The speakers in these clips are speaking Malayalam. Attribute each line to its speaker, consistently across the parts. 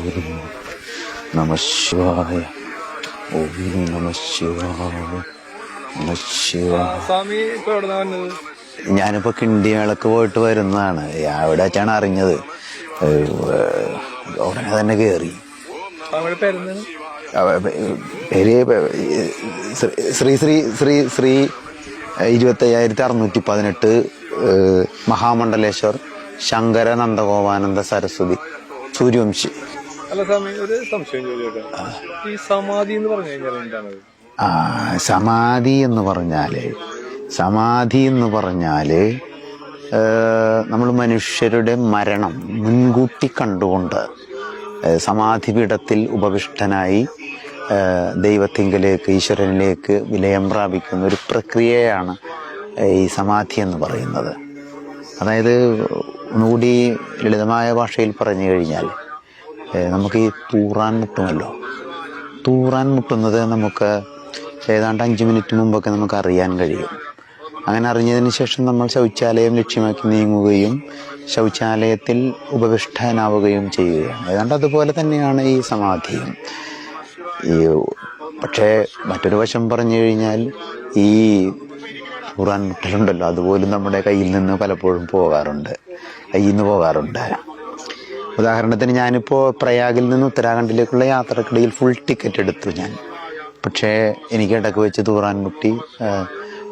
Speaker 1: ഓം നമ ശിവായ. ഓം നമ ശിവായ. നമ ശിവായ. കിണ്ടിമേളക്ക് പോയിട്ട് വരുന്നതാണ്. അവിടെ വെച്ചാണ് അറിഞ്ഞത് ഉടനെ തന്നെ കയറി
Speaker 2: സ്വാമിയുടെ
Speaker 1: പേര് ശ്രീ ശ്രീ ശ്രീ ശ്രീ ഇരുപത്തി അയ്യായിരത്തി അറുന്നൂറ്റി പതിനെട്ട് മഹാമണ്ഡലേശ്വർ ശങ്കര നന്ദഗോപാനന്ദ സരസ്വതി സൂര്യവംശി
Speaker 2: അല്ല സ്വാമി ഒരു സംശയം ചോദിച്ചോട്ടെ ഈ സമാധി എന്ന് പറഞ്ഞു കഴിഞ്ഞാൽ
Speaker 1: ആ, സമാധി എന്ന് പറഞ്ഞാൽ സമാധി എന്ന് പറഞ്ഞാൽ നമ്മൾ മനുഷ്യരുടെ മരണം മുൻകൂട്ടി കണ്ടുകൊണ്ട് സമാധിപീഠത്തിൽ സമാധി പീഠത്തിൽ ഉപവിഷ്ടനായി ദൈവത്തിങ്കിലേക്ക് ഈശ്വരനിലേക്ക് വിലയം പ്രാപിക്കുന്ന ഒരു പ്രക്രിയയാണ് ഈ സമാധി എന്ന് പറയുന്നത്. അതായത് ഒന്നുകൂടി ലളിതമായ ഭാഷയിൽ പറഞ്ഞു കഴിഞ്ഞാൽ നമുക്ക് ഈ തൂറാൻ മുട്ടുമല്ലോ. തൂറാൻ മുട്ടുന്നത് നമുക്ക് ഏതാണ്ട് അഞ്ച് മിനിറ്റ് മുമ്പൊക്കെ നമുക്ക് അറിയാൻ കഴിയും. അങ്ങനെ അറിഞ്ഞതിന് ശേഷം നമ്മൾ ശൗചാലയം ലക്ഷ്യമാക്കി നീങ്ങുകയും ശൗചാലയത്തിൽ ഉപവിഷ്ടനാവുകയും ചെയ്യുകയാണ്. ഏതാണ്ട് അതുപോലെ തന്നെയാണ് ഈ സമാധിയും. ഈ പക്ഷേ മറ്റൊരു വശം പറഞ്ഞു കഴിഞ്ഞാൽ ഈ തൂറാൻ മുട്ടലുണ്ടല്ലോ. അതുപോലും നമ്മുടെ കയ്യിൽ നിന്ന് പലപ്പോഴും പോകാറുണ്ട്. കയ്യിൽ നിന്ന് പോകാറുണ്ട്. ഉദാഹരണത്തിന് ഞാനിപ്പോൾ പ്രയാഗിൽ നിന്ന് ഉത്തരാഖണ്ഡിലേക്കുള്ള യാത്രക്കിടയിൽ ഫുൾ ടിക്കറ്റ് എടുത്തു ഞാൻ. പക്ഷേ എനിക്ക് ഇടയ്ക്ക് വെച്ച് തൂറാൻ മുട്ടി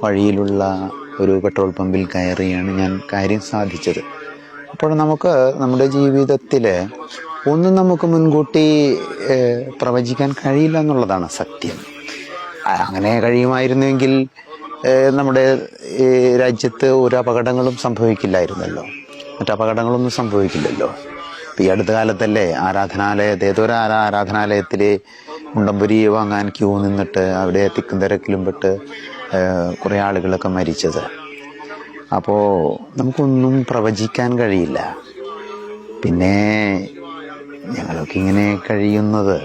Speaker 1: വഴിയിലുള്ള ഒരു പെട്രോൾ പമ്പിൽ കയറിയാണ് ഞാൻ കാര്യം സാധിച്ചത്. അപ്പോൾ നമുക്ക് നമ്മുടെ ജീവിതത്തിൽ ഒന്നും നമുക്ക് മുൻകൂട്ടി പ്രവചിക്കാൻ കഴിയില്ല എന്നുള്ളതാണ് സത്യം. അങ്ങനെ കഴിയുമായിരുന്നുവെങ്കിൽ നമ്മുടെ രാജ്യത്ത് ഒരു അപകടങ്ങളും സംഭവിക്കില്ലായിരുന്നല്ലോ. മറ്റപകടങ്ങളൊന്നും സംഭവിക്കില്ലല്ലോ. ഈ അടുത്ത കാലത്തല്ലേ ആരാധനാലയത്തെ ഏതൊരു ആരാ ആരാധനാലയത്തിൽ മുണ്ടമ്പുരി വാങ്ങാൻ ക്യൂ നിന്നിട്ട് അവിടെ തിക്കും തിരക്കിലും പെട്ട് കുറേ ആളുകളൊക്കെ മരിച്ചത്. അപ്പോൾ നമുക്കൊന്നും പ്രവചിക്കാൻ കഴിയില്ല. പിന്നെ ഞങ്ങളൊക്കെ ഇങ്ങനെ കഴിയുന്നത്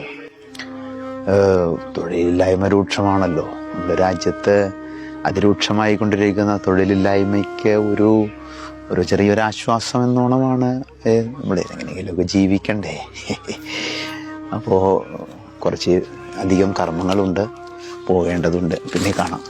Speaker 1: തൊഴിലില്ലായ്മ രൂക്ഷമാണല്ലോ. നമ്മുടെ രാജ്യത്ത് അതിരൂക്ഷമായി കൊണ്ടിരിക്കുന്ന തൊഴിലില്ലായ്മയ്ക്ക് ഒരു ഒരു ചെറിയൊരു ആശ്വാസം എന്നോണമാണ് നമ്മൾ എങ്ങനെയെങ്കിലുമൊക്കെ ജീവിക്കണ്ടേ. അപ്പോൾ കുറച്ച് അധികം കർമ്മങ്ങളുണ്ട് പോകേണ്ടതുണ്ട്. പിന്നെ കാണാം.